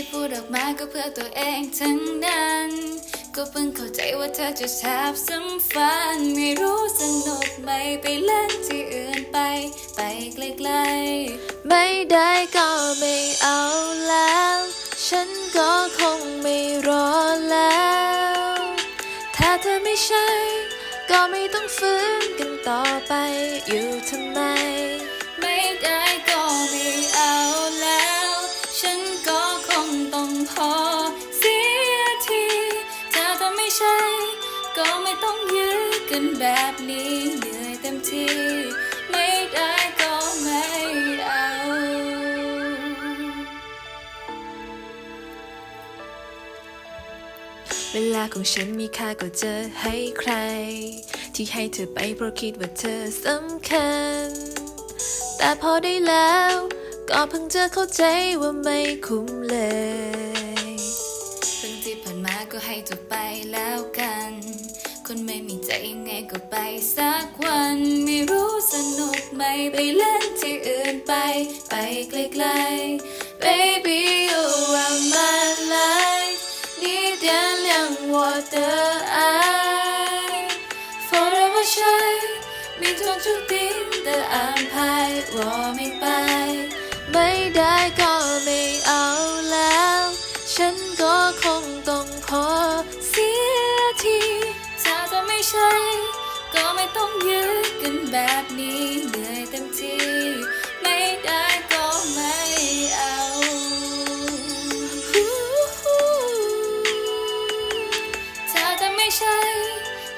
ที่พูดออกมาก็เพื่อตัวเองทั้งนั้น ก็เพิ่งเข้าใจว่าเธอจะแทบซ้ำฝันไม่รู้สนุกไหมไปเล่นที่อื่นไป ไปไกลๆไม่ได้ก็ไม่เอาแล้ว ฉันก็คงไม่รอแล้ว ถ้าเธอไม่ใช่ ก็ไม่ต้องฝืนกันต่อไปอยู่ทำไม แบบนี้เหนื่อยเต็มที่ ไม่ได้ก็ไม่เอา เวลาของฉันมีค่าก็จะให้ใคร ที่ให้เธอไปเพราะคิดว่าเธอสำคัญ แต่พอได้แล้วก็เพิ่งจะเข้าใจว่าไม่คุ้มเลยเรื่งที่ผ่านมาก็ให้จบไป ไมีใจยังไงก็ไปสักวัน ไม่รู้สนุกไหมไปเล่นที่อื่นไป ไปไกลๆ Baby you are my life นี่เดียนยง water eye forever shine มีทุกทุก thing that I'm high ใช่ ก็ไม่ต้องยื้อกันแบบนี้เหนื่อยเต็มที่ไม่ได้ก็ไม่เอาถ้าจะไม่ใช่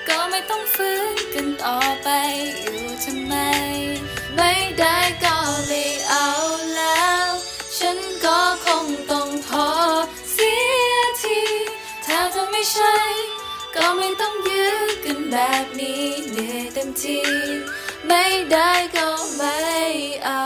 ก็ไม่ต้องฝืนกันต่อไปอยู่ทำไม ไม่ได้ก็ไม่เอาแล้ว ฉันก็คงต้องพอเสียทีถ้าจะไม่ใช่ ก็ไม่ต้องยื้อกันแบบนี้เหนื่อยเต็มที่ไม่ได้ก็ไม่เอา